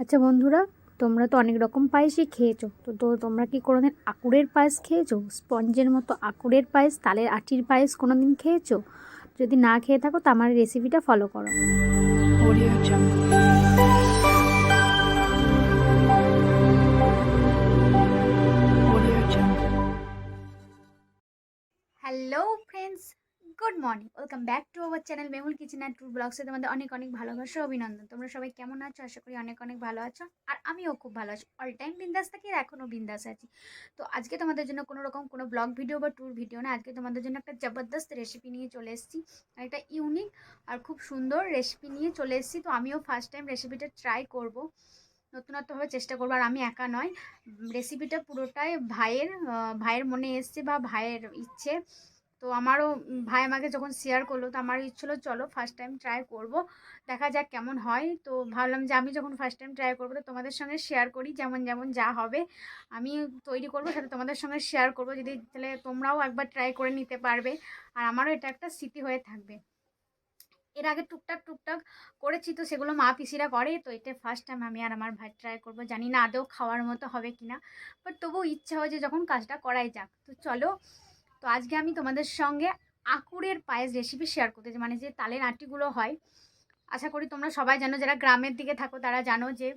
আচ্ছা বন্ধুরা তোমরা তো অনেক রকম পায়েসই খেয়েছো। তো তো তোমরা কি কোনো দিন আকুরের পায়েস খেয়েছো? স্পঞ্জের মতো আকুরের পায়েস তালের আটির পায়েস কোনো দিন খেয়েছো? যদি না খেয়ে থাকো তো আমার রেসিপিটা ফলো করো. Hello friends good morning welcome back to our channel Mehul kitchen and tour ব্লগসে তোমাদের অনেক অনেক ভালোবাসা অভিনন্দন। তোমরা সবাই কেমন আছো? আশা করি অনেক অনেক ভালো আছো। আর আমিও খুব ভালো আছি। অল টাইম বিন্দাস থাকি আর এখনও বিন্দাস আছি। তো আজকে তোমাদের জন্য কোনো রকম কোনো ব্লগ ভিডিও বা ট্যুর ভিডিও না। আজকে তোমাদের জন্য একটা জবরদস্ত রেসিপি নিয়ে চলে এসেছি। একটা ইউনিক আর খুব সুন্দর রেসিপি নিয়ে চলে এসেছি। তো আমিও ফার্স্ট টাইম রেসিপিটা ট্রাই করব। নতুনত্বভাবে চেষ্টা করব। আর আমি একা নয়। রেসিপিটা পুরোটাই ভাইয়ের ভাইয়ের মনে এসছে বা ভাইয়ের ইচ্ছে। তো আমারও ভাই আমাকে যখন শেয়ার করল, তো আমার ইচ্ছিল চলো ফার্স্ট টাইম ট্রাই করব। দেখা যাক কেমন হয়। তো ভাবলাম যে আমি যখন ফার্স্ট টাইম ট্রাই করব, তো তোমাদের সঙ্গে শেয়ার করি, যেমন যেমন যা হবে। আমি তৈরি করব, সাথে তোমাদের সঙ্গে শেয়ার করব, যদি তাহলে তোমরাও একবার ট্রাই করে নিতে পারবে। আর আমারও এটা একটা স্মৃতি হয়ে থাকবে। এর আগে টুকটাক টুকটাক করেছি, তো সেগুলো মা পিসিরা করে, তো এটা ফার্স্ট টাইম আমি আর আমার ভাই ট্রাই করব। জানি না আদৌ খাওয়ার মতো হবে কি না বাট তবুও ইচ্ছা হয় যে যখন কাজটা করাই যাক। তো চলো তো আজকে আমি তোমাদের সঙ্গে আকুরের পায়েস রেসিপি শেয়ার করতে মানে যে তালের আটিগুলো হয়। আশা করি তোমরা সবাই জানো, যারা গ্রামের দিকে থাকো তারা জানো যে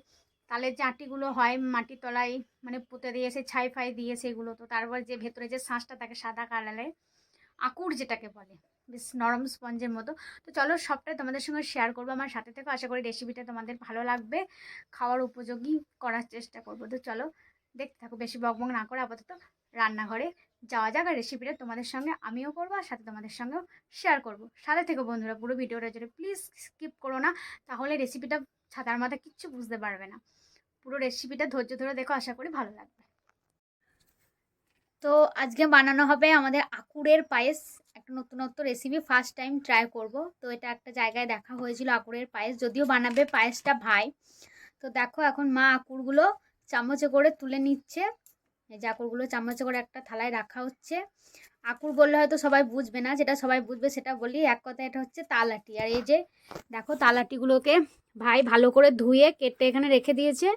তালের যে আটিগুলো হয়, মাটির তলায় মানে পুঁতে দিয়ে দিয়েছে ছাই ফাই দিয়ে সেগুলো তো তারপর যে ভেতরে যে শাঁসটা থাকে সাদা কালারের, আকুর যেটাকে বলে, বেশ নরম স্পঞ্জের মতো। তো চলো সবটাই তোমাদের সঙ্গে শেয়ার করব, আমার সাথে থেকে, আশা করি রেসিপিটা তোমাদের ভালো লাগবে, খাওয়ার উপযোগী করার চেষ্টা করব। তো চলো দেখতে থাকো, বেশি বকবক না করে আপাতত রান্নাঘরে যাওয়া যাক আর রেসিপিটা তোমাদের সঙ্গে আমিও করব আর সাথে তোমাদের সঙ্গেও শেয়ার করব। সাথে থেকে বন্ধুরা, পুরো ভিডিওটা জুড়ে প্লিজ স্কিপ করো না, তাহলে রেসিপিটা ছাতার মাথা কিচ্ছু বুঝতে পারবে না। পুরো রেসিপিটা ধৈর্য ধরে দেখো, আশা করি ভালো লাগবে। তো আজকে বানানো হবে আমাদের আকুরের পায়েস, একটা নতুনত্ব রেসিপি ফার্স্ট টাইম ট্রাই করব। তো এটা একটা জায়গায় দেখা হয়েছিল আকুরের পায়েস, যদিও বানাবে পায়েসটা ভাই। তো দেখো এখন মা আকুরগুলো চামচে করে তুলে নিচ্ছে। যে আকুরগুলো চামচে করে একটা থালায় রাখা হচ্ছে। আকুর বললে হয়তো সবাই বুঝবে না, যেটা সবাই বুঝবে সেটা বলি। এক কথা এটা হচ্ছে তালাটি। আর এই যে দেখো তালাটিগুলোকে ভাই ভালো করে ধুয়ে কেটে এখানে রেখে দিয়েছে।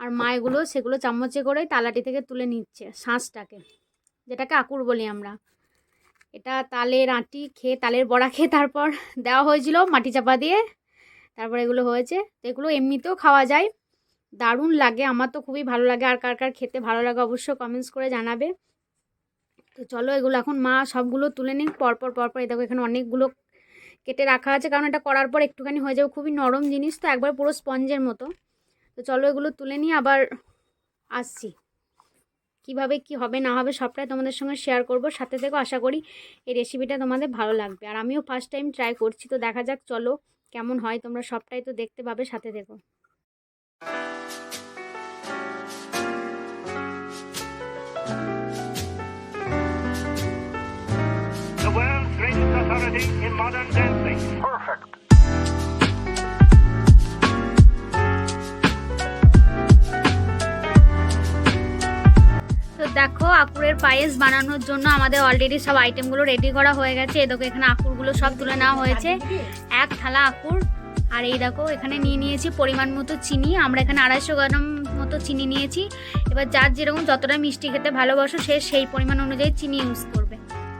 আর মা এগুলো সেগুলো চামচে করে তালাটি থেকে তুলে নিচ্ছে শাঁসটাকে, যেটাকে আকুর বলি আমরা। এটা তালের আটি খেয়ে, তালের বড়া খেয়ে তারপর দেওয়া হয়েছিল মাটি চাপা দিয়ে। তারপর এগুলো হয়েছে। তো এগুলো এমনিতেও খাওয়া যায়। দারুণ লাগে। আমার তো খুবই ভালো লাগে। আর কার কার খেতে ভালো লাগে অবশ্যই কমেন্টস করে জানাবে। তো চলো এগুলো এখন মা সবগুলো তুলে নিন পরপর পরপর এই দেখো এখানে অনেকগুলো কেটে রাখা আছে। কারণ এটা করার পর একটুখানি হয়ে যাবে। খুবই নরম জিনিস তো, একবার পুরো স্পঞ্জের মতো। তো চলো এগুলো তুলে নিয়ে আবার আসছি। কীভাবে কি হবে, না হবে সবটাই তোমাদের সঙ্গে শেয়ার করব। সাথে থেকেও আশা করি এই রেসিপিটা তোমাদের ভালো লাগবে। আর আমিও ফার্স্ট টাইম ট্রাই করছি। তো দেখা যাক, চলো কেমন হয়। তোমরা সবটাই তো দেখতে পাবে। সাথে থেকো। Modern dancing. Perfect. দেখো আকুরের পায়েস বানানোর জন্য আমাদের অলরেডি সব আইটেমগুলো রেডি করা হয়ে গেছে। এই এখানে আকুরগুলো সব তুলে নেওয়া হয়েছে। এক থালা আকুর আর এই দেখো, এখানে নিয়ে নিয়েছি পরিমাণ মতো চিনি। আমরা এখানে আড়াইশো গ্রাম মতো চিনি নিয়েছি। এবার যার যেরকম যতটা মিষ্টি খেতে ভালোবাসো, সে সেই পরিমাণ অনুযায়ী চিনি ইউজ করবে।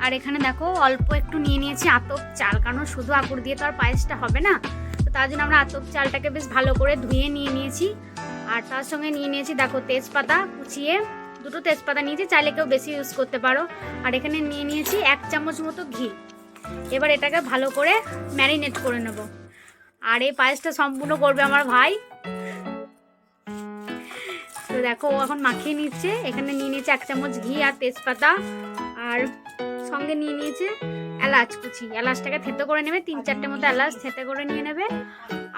আর এখানে দেখো অল্প একটু নিয়ে নিয়েছি আতপ চাল, কারণ শুধু আকুর দিয়ে তো আর পায়েসটা হবে না। তো তার জন্য আমরা আতপ চালটাকে বেশ ভালো করে ধুয়ে নিয়ে নিয়েছি। আর তার সঙ্গে নিয়ে নিয়েছি দেখো তেজপাতা কুচিয়ে। দুটো তেজপাতা নিয়েছি, চাইলে কেউ বেশি ইউজ করতে পারো। আর এখানে নিয়ে নিয়েছি এক চামচ মতো ঘি। এবার এটাকে ভালো করে ম্যারিনেট করে নেব। আর এই পায়েসটা সম্পূর্ণ করবে আমার ভাই। তো দেখো ও এখন মাখিয়ে নিচ্ছে। এখানে নিয়ে নিয়েছে এক চামচ ঘি আর তেজপাতা। আর সঙ্গে নিয়ে নিয়েছে এলাচ কুচি। এলাচটাকে থেতো করে নেবে, তিন চারটে মতো এলাচ থেতে করে নিয়ে নেবে।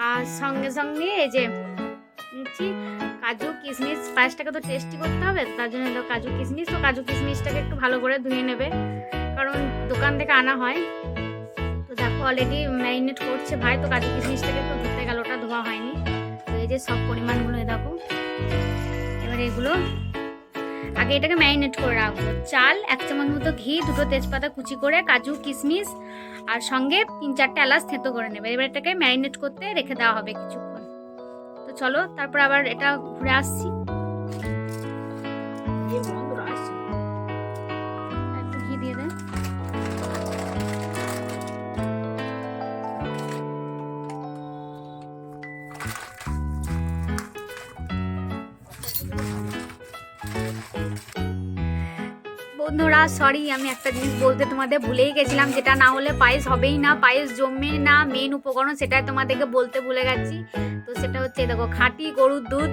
আর সঙ্গে সঙ্গে এই যে নিচ্ছি কাজু, কিশমিশ পায়েসটাকে তো টেস্টি করতে হবে, তার জন্য এলো কাজু, কিশমিশ। তো কাজু, কিশমিশটাকে একটু ভালো করে ধুয়ে নেবে, কারণ দোকান থেকে আনা হয়। তো দেখো অলরেডি ম্যারিনেট করছে ভাই, তো কাজু, কিশমিশটাকে একটু ধুতে গেল, ওটা ধোয়া হয়নি। তো এই যে সব পরিমাণগুলো দেখো। এবার এগুলো আগে এটাকে ম্যারিনেট করে রাখব। চাল এক চামচ মতো ঘি, দুটো তেজপাতা কুচি করে, কাজু, কিশমিশ, আর সঙ্গে তিন চারটে এলাচ থেঁতো করে নেবে। এবার এটাকে ম্যারিনেট করতে রেখে দেওয়া হবে কিছুক্ষণ। তো তো চলো, তারপর আবার এটা ঘুরে আসছি। বন্ধুরা সরি আমি একটা জিনিস বলতে তোমাদের ভুলেই গেছিলাম, যেটা না হলে পায়েস হবেই না, পায়েস জমে না মেন উপকরণ সেটাই তোমাদেরকে বলতে ভুলে গেছি। তো সেটা হচ্ছে, দেখো, খাঁটি গরুর দুধ।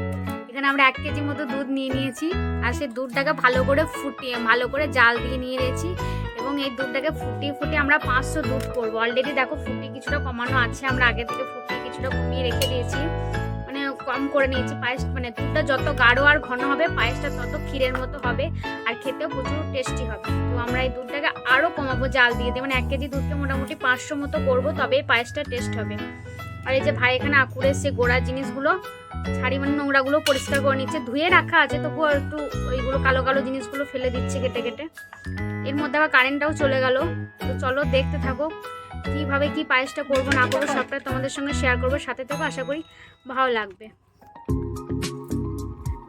এখানে আমরা এক কেজি মতো দুধ নিয়ে নিয়েছি, আর সেই দুধটাকে ভালো করে ফুটিয়ে, ভালো করে জাল দিয়ে নিয়ে নিয়েছি, এবং এই দুধটাকে ফুটিয়ে ফুটিয়ে আমরা পাঁচশো দুধ করব। অলরেডি দেখো, ফুটিয়ে কিছুটা কমানো আছে, আমরা আগে থেকে ফুটিয়ে কিছুটা কমিয়ে রেখে দিয়েছি। কম করে নিয়েছি পায়েস। মানে দুধটা যত গাঢ় আর ঘন হবে, পায়েসটা তত ক্ষীরের মতো হবে আর খেতেও প্রচুর টেস্টি হবে। তো আমরা এই দুধটাকে আরও কমাবো, জাল দিয়ে দিয়ে। মানে এক কেজি দুধকে মোটামুটি পাঁচশো মতো করব, তবে পায়েসটা টেস্ট হবে। আর এই যে ভাই এখানে আকুরের সে গোড়া জিনিসগুলো, ছাড়ি মানে নোংরাগুলো পরিষ্কার করে নিচ্ছে। ধুয়ে রাখা আছে, তবুও একটু ওইগুলো কালো কালো জিনিসগুলো ফেলে দিচ্ছে কেটে কেটে। এর মধ্যে আবার কারেন্টটাও চলে গেল। তো চলো দেখতে থাকো। কীভাবে কি পায়েসটা করব, না করব, সবটা তোমাদের সঙ্গে শেয়ার করব, সাথে থেকো, আশা করি ভালো লাগবে।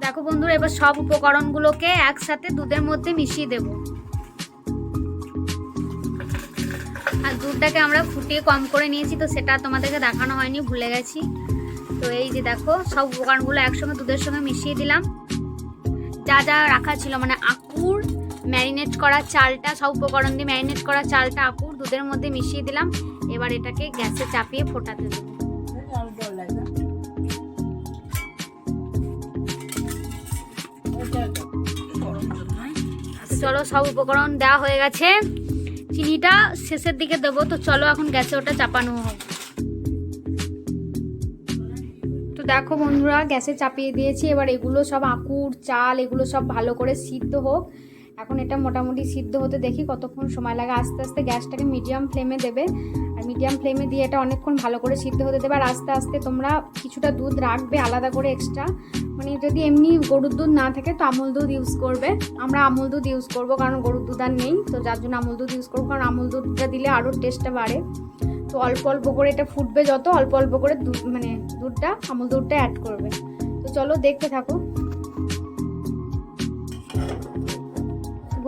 দেখো বন্ধুরা, এবার সব উপকরণগুলোকে একসাথে দুধের মধ্যে মিশিয়ে দেব। আর দুধটাকে আমরা ফুটিয়ে কম করে নিয়েছি, তো সেটা তোমাদেরকে দেখানো হয়নি, ভুলে গেছি। তো এই যে দেখো, সব উপকরণগুলো একসঙ্গে দুধের সঙ্গে মিশিয়ে দিলাম। যা যা রাখা ছিল মানে আকুর ম্যারিনেট করা চালটা, সব উপকরণ দিয়ে ম্যারিনেট করা চালটা আকুর, দুধের মধ্যে মিশিয়ে দিলাম। এবার এটাকে গ্যাসে চাপিয়ে ফোটাতে দেবো। চলো, সব উপকরণ দেওয়া হয়ে গেছে। চিনিটা শেষের দিকে দেবো, তো চলো এখন গ্যাসে ওটা চাপানো হোক। তো দেখো বন্ধুরা, গ্যাসে চাপিয়ে দিয়েছি। এবার এগুলো সব আকুর, চাল, এগুলো সব ভালো করে সিদ্ধ হোক। এখন এটা মোটামুটি সিদ্ধ হতে দেখি কতক্ষণ সময় লাগে। আস্তে আস্তে গ্যাসটাকে মিডিয়াম ফ্লেমে দেবে। আর মিডিয়াম ফ্লেমে দিয়ে এটা অনেকক্ষণ ভালো করে সিদ্ধ হতে দেবে। আর আস্তে আস্তে তোমরা কিছুটা দুধ রাখবে আলাদা করে এক্সট্রা মানে যদি এমনি গরুর দুধ না থাকে তো আমুল দুধ ইউজ করবে। আমরা আমুল দুধ ইউজ করব কারণ গরুর দুধ আর নেই। তো যার জন্য আমুল দুধ ইউজ করব কারণ আমুল দুধটা দিলে আরও টেস্টটা বাড়ে। তো অল্প অল্প করে এটা ফুটবে যত। অল্প অল্প করে দুধ মানে দুধটা, আমুল দুধটা অ্যাড করবে। তো চলো দেখতে থাকো।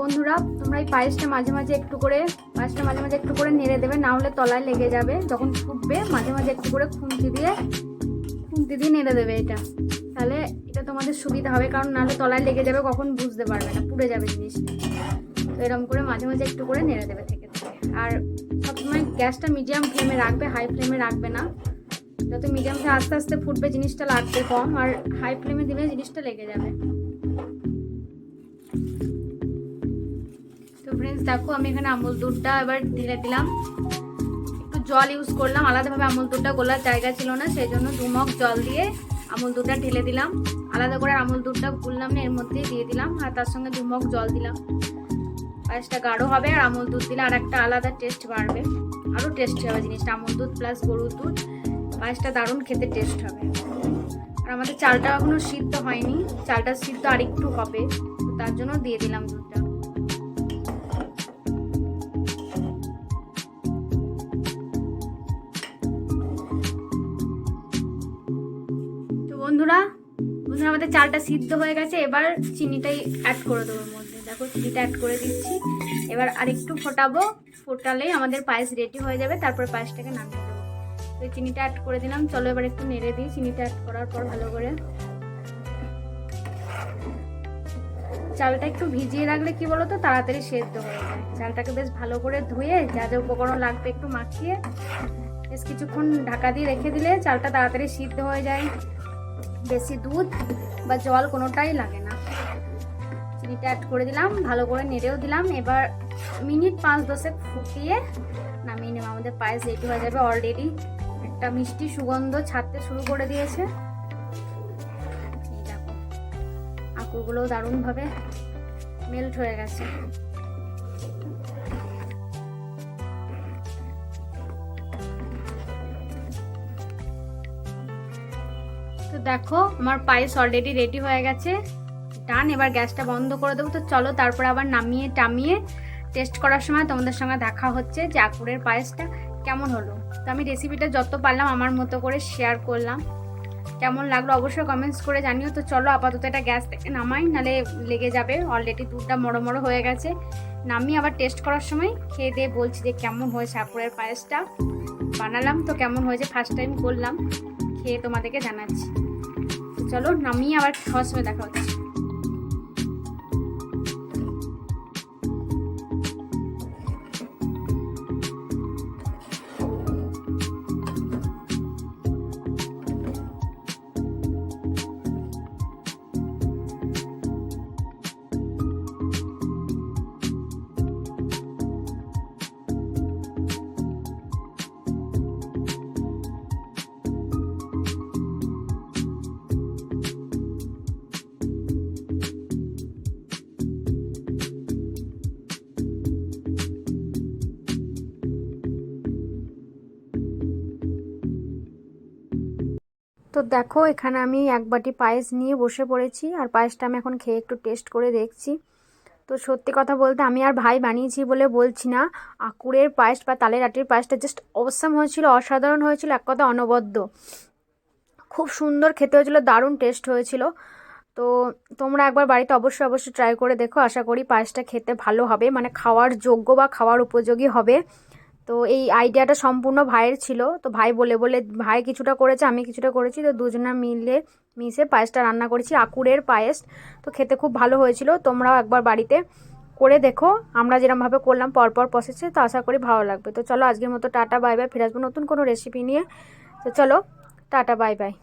বন্ধুরা, তোমরা এই পায়েসটা মাঝে মাঝে একটু করে, পায়েসটা মাঝে মাঝে একটু করে নেড়ে দেবে, না হলে তলায় লেগে যাবে, যখন ফুটবে মাঝে মাঝে একটু করে খুন্তি দিয়ে খুন্তি দিয়ে নেড়ে দেবে এটা। তাহলে এটা তোমাদের সুবিধা হবে, কারণ নাহলে তলায় লেগে যাবে, কখন বুঝতে পারবে না, পুড়ে যাবে জিনিসটা। তো এরকম করে মাঝে মাঝে একটু করে নেড়ে দেবে থেকে আর সবসময় গ্যাসটা মিডিয়াম ফ্লেমে রাখবে, হাই ফ্লেমে রাখবে না। যত মিডিয়াম ফ্লেমে আস্তে আস্তে ফুটবে, জিনিসটা লাগবে কম, আর হাই ফ্লেমে দিলে জিনিসটা লেগে যাবে। তো ফ্রেন্ডস দেখো আমি এখানে আমুল দুধটা এবার ঢেলে দিলাম। একটু জল ইউজ করলাম, আলাদাভাবে আমুল দুধটা গোলার জায়গা ছিল না সেই জন্য দু মগ জল দিয়ে আমুল দুধটা ঢেলে দিলাম। আলাদা করে আমুল দুধটা গুললাম এর মধ্যেই দিয়ে দিলাম, আর তার সঙ্গে দু মগ জল দিলাম। পায়েসটা গাঢ় হবে, আর আমুল দুধ দিলে আর একটা আলাদা টেস্ট বাড়বে। আরও টেস্টি হবে জিনিসটা, আমুল দুধ প্লাস গরুর দুধ। পায়েসটা দারুণ খেতে টেস্ট হবে। আর আমাদের চালটা এখনও সিদ্ধ হয়নি, চালটা সিদ্ধ আরেকটু হবে তার জন্য দিয়ে দিলাম দুধটা। আমাদের চালটা সিদ্ধ হয়ে গেছে, এবার চিনিটাই অ্যাড করে দেবো মধ্যে। দেখো, চিনিটা অ্যাড করে দিচ্ছি। এবার আরেকটু ফোটাবো, ফোটালেই আমাদের পায়েস রেডি হয়ে যাবে, তারপর পায়েসটাকে নামিয়ে দেবো। তো চিনিটা অ্যাড করে দিলাম, চলো এবার একটু নেড়ে দিই, চিনিটা অ্যাড করার পর ভালো করে। চালটা একটু ভিজিয়ে রাখলে কি বলো তো তাড়াতাড়ি সেদ্ধ হয়ে যায়। চালটাকে বেশ ভালো করে ধুয়ে, যা যা উপকরণ লাগবে একটু মাখিয়ে, বেশ কিছুক্ষণ ঢাকা দিয়ে রেখে দিলে চালটা তাড়াতাড়ি সিদ্ধ হয়ে যায়। বেশি দুধ বা জল কোনোটাই লাগে না। চিনিটা অ্যাড করে দিলাম, ভালো করে নেড়েও দিলাম। এবার মিনিট পাঁচ দশেক ফুটিয়ে নামিয়ে নেব। আমাদের পায়েস রেডি হয়ে যাবে অলরেডি একটা মিষ্টি সুগন্ধ ছাড়তে শুরু করে দিয়েছে। আকুরগুলোও দারুণভাবে মেল্ট হয়ে গেছে। দেখো, আমার পায়েস অলরেডি রেডি হয়ে গেছে। ডান, এবার গ্যাসটা বন্ধ করে দেবো। তো চলো, তারপর আবার নামিয়ে টামিয়ে টেস্ট করার সময় তোমাদের সঙ্গে দেখা হচ্ছে যে আকুরের পায়েসটা কেমন হলো। তো আমি রেসিপিটা যত পারলাম আমার মতো করে শেয়ার করলাম। কেমন লাগল অবশ্যই কমেন্টস করে জানিও। তো চলো, আপাতত এটা গ্যাস থেকে নামাই, নালে লেগে যাবে। অলরেডি দুধটা মড়ো মড়ো হয়ে গেছে। নামিয়ে আবার টেস্ট করার সময় খেয়ে দিয়ে বলছি যে কেমন হয়েছে আপুরের পায়েসটা। বানালাম তো কেমন হয়েছে ফার্স্ট টাইম করলাম। খেয়ে তোমাদেরকে জানাচ্ছি। চলো নামিয়ে আবার খাওয়ার সময় দেখা হচ্ছে। তো দেখো, এখানে আমি এক বাটি পায়েস নিয়ে বসে পড়েছি, আর পায়েসটা আমি এখন খেয়ে একটু টেস্ট করে দেখছি। তো সত্যি কথা বলতে আমি আর ভাই বানিয়েছি বলে বলছি না আকুরের পায়েস বা তালের আটির পায়েসটা জাস্ট অবসাম হয়েছিল, অসাধারণ হয়েছিল, এক কথা অনবদ্য। খুব সুন্দর খেতে হয়েছিল, দারুণ টেস্ট হয়েছিল। তো তোমরা একবার বাড়িতে অবশ্যই অবশ্যই ট্রাই করে দেখো, আশা করি পায়েসটা খেতে ভালো হবে মানে খাওয়ার যোগ্য বা খাওয়ার উপযোগী হবে। তো এই আইডিয়াটা সম্পূর্ণ ভাইয়ের ছিল। তো ভাই বলে বলে, ভাই কিছুটা করেছে, আমি কিছুটা করেছি। তো দুজনা মিলে, মিশে পায়েসটা রান্না করেছি, আকুরের পায়েস। তো খেতে খুব ভালো হয়েছিল। তোমরাও একবার বাড়িতে করে দেখো। আমরা যেরমভাবে করলাম, পরপর প্রসেসে তো আশা করি ভালো লাগবে। তো চলো আজকের মতো টাটা, বাই বাই। ফিরে আসব নতুন কোনো রেসিপি নিয়ে। তো চলো, টাটা, বাই বাই।